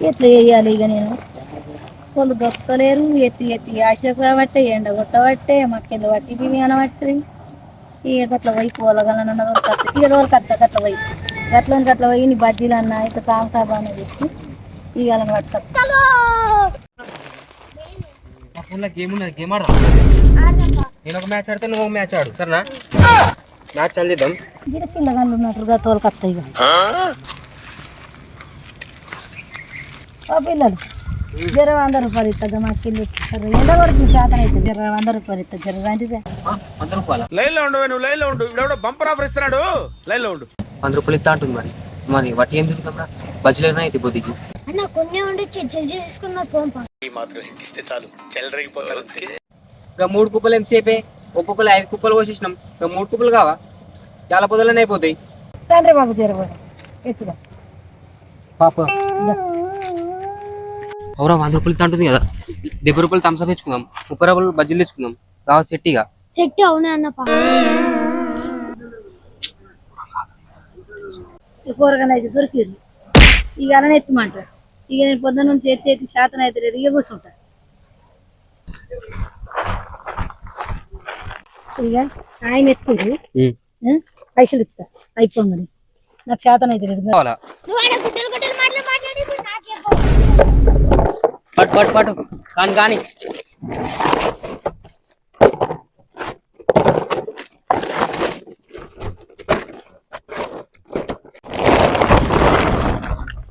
ఎట్లా వేయాలి ఇక నేను? వాళ్ళు దొరకలేరు ఎత్తి ఎత్తి ఆశకు రాబట్టే ఎండ కొట్టబట్టే మక్కెళ్ళు పట్టి బివి అనబట్టి ఇక గట్ల పోయి పోలగలనన్న దొరకత్త ఇక దొరకత్త గట్ల పోయి. గట్ల గట్ల పోయి నీ బజ్జీలు అన్న అయితే కామసాబా అని తెచ్చి ఇక అలా పట్టుకొస్తా. గేమ్ ఉన్నది గేమ్ ఆడరా? నేను ఒక మ్యాచ్ ఆడితే నువ్వు ఒక మ్యాచ్ ఆడు సరేనా? మ్యాచ్ ఆడిద్దాం గిడ పిల్లగాళ్ళు ఉన్నట్టుగా తోలుకొత్త ఇక ఓ పిల్లలు జర వంద రూపాయలు ఇస్తా మాకెళ్ళి ఎండ కొడుతుంది శాతం అయితే జర వంద రూపాయలు ఇస్తా జర రండి రా. వంద రూపాయల? లైన్లో ఉండు నువ్వు లైన్లో ఉండు ఇవిడెవడో బంపర్ ఆఫర్ ఇస్తున్నాడు. లైన్లో ఉండు. వంద రూపాయలు ఇస్తా అంటుంది మరి. మరి వట్టి ఏం తిరుగుతాం రా బజ్జీలైనా అయితే పొద్దుకి? అన్న కొన్ని ఉండి చెల్లి చేసుకున్న పోంపా ఈ మాత్రం ఇస్తే చాలు. చెల్లరగిపోతారు ఇంకా మూడు కుప్పలు ఎంతసేపే? ఒక్కొక్కరు ఐదు కుప్పలు పోసేసినాం ఇంకా మూడు కుప్పలు కావా? చాలా పొద్దులనే అయిపోతాయి. తండ్రి బాబు జరగదు ఎత్తుగా పాప. అవురా వంద రూపాయలు ఇస్తా అంటుంది కదా. డెబ్బై రూపాయలు థమ్స్అప్ తెచ్చుకుందాం. ముప్పై రూపాయలు బజ్జీలు తెచ్చుకుందాం. కావచ్చు సెట్టిగా సెట్ అవునా అన్న కూరగాయలు దొరికిరు ఇక అలానే ఎత్తమంటారు ఇక నేను పొద్దున్న నుంచి ఎత్తి ఎత్తి శాతం అయితే లేదు. ఇక కూర్చుంటా. ఇక ఆయన ఎత్తురు పైసలు ఇస్తా. అయిపోంగని నాకు శాతం అయితే లేదు. పట్టు పట్టు. కానీ కానీ.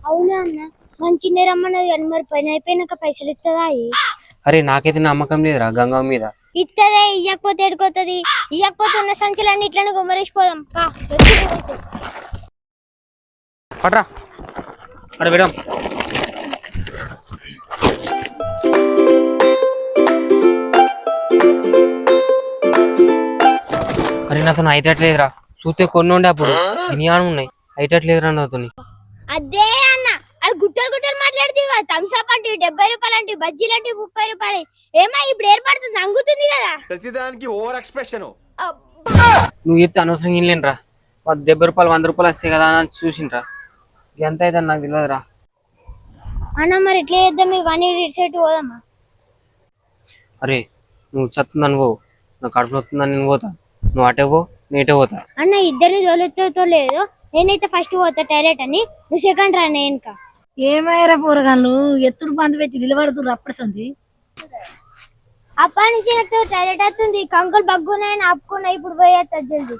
అవునా అన్న? మంచి రమ్మన్నది కానీ మరి పని అయిపోయినాక పైసలు ఇస్తుందా అరే నాకైతే నమ్మకం లేదురా గంగా మీద. ఇత్తదే ఇయ్యకపోతే ఎడుకోతుంది ఇయ్యకపోతే ఉన్న సంచులన్నీ ఇట్లనే గుమ్మరేసిపోదాం. పట్రా. అక్కడ విడం అరే నాతో అయితట్లేదురా చూస్తే కొన్ని ఉండే అప్పుడు. గినియాను ఉన్నాయి. అయితట్లేదురా నాతో అదే అన్న. అది గుట్టలు గుట్టలు మాట్లాడితే థమ్స్అప్ అంటే డెబ్బై రూపాయలు అంటే బజ్జీలు అంటే ముప్పై రూపాయలు. ఏమా ఇప్పుడు ఏర్పడుతుంది అంగుతుంది కదా. ప్రతిదానికి ఓవర్ ఎక్స్ప్రెషన్. నువ్వు చెప్తే అనవసరం ఇల్లేనరా డెబ్బై రూపాయలు వంద రూపాయలు వస్తాయి కదా అని చూసిండ్రా. ఎంత అయితే నాకు తెలియదురా అన్న మరి ఎట్లా చేద్దాం? ఇవన్నీ సెట్ పోదామా? అరే నువ్వు చెప్తున్నాను పో నాకు కడుపు వస్తుందని నేను పోతా. నువ్వు అటే పో నేటే పోతా అన్న తోలెత్తో లేదు. నేనైతే ఫస్ట్ పోతా టాయిలెట్ అని. నువ్వు సెకండ్ రా నేను ఇంకా. ఏమైనా కూరగాయలు ఎత్తుడు బంద్ పెట్టి నిలబడుతురు అప్పటిసంది అప్పటి నుంచి నాకు టాయిలెట్ వస్తుంది కంకులు బగ్గున్నాయని ఆపుకున్నా ఇప్పుడు పోయేస్తా జల్దీ.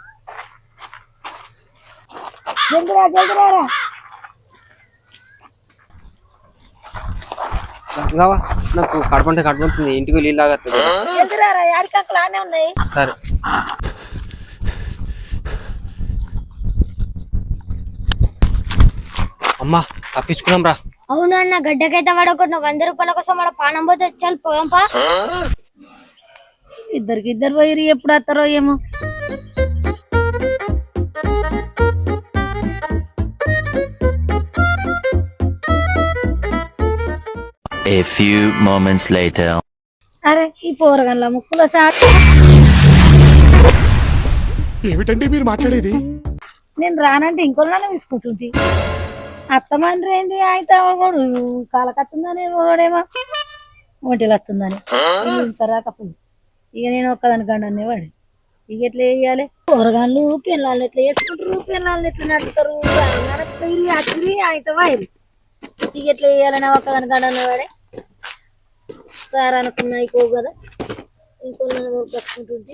జల్దిరా జల్దిరారా కావా నాకు కడుపు అంటే కడుపు వస్తుంది. ఇంటికి నీళ్ళు ఉన్నాయి? సరే. అమ్మా తప్పించుకున్నాం రా. అవును అన్న గడ్డకైతే పడకుండా వంద రూపాయల కోసం మన పానం పోతే చాలు పోదాంపా ఇద్దరికి ఇద్దరు పోయి ఎప్పుడు వస్తారో ఏమో. A few moments later. అరే ఈ పోరగన్ల ముక్కులో సాట్ ఏమిటండి మీరు మాట్లాడేది? నేను రానంటే ఇంకొల్లానే తీసుకుంటుంది అత్తమండ్రి ఏంది అయితే వాడు కాలకత్తుందని వాడేమో ఒంటిలు వస్తుందని ఇంకా రాకపోయి ఇక నేను ఒక్కదాని కండనే వాడు ఇక ఎట్లా వేయాలి కూరగాయలు పిల్లలు ఎట్లా వేసుకుంటారు పిల్లలు ఎట్లా నడుపుతారు? పోయి అచ్చి అయితే ఇక ఎట్లా వేయాలని ఒక్కదాని కండనే వాడే సార్ అనుకున్నా అయిపో కదా. ఇంకొల్లని కట్టుకుంటుంటే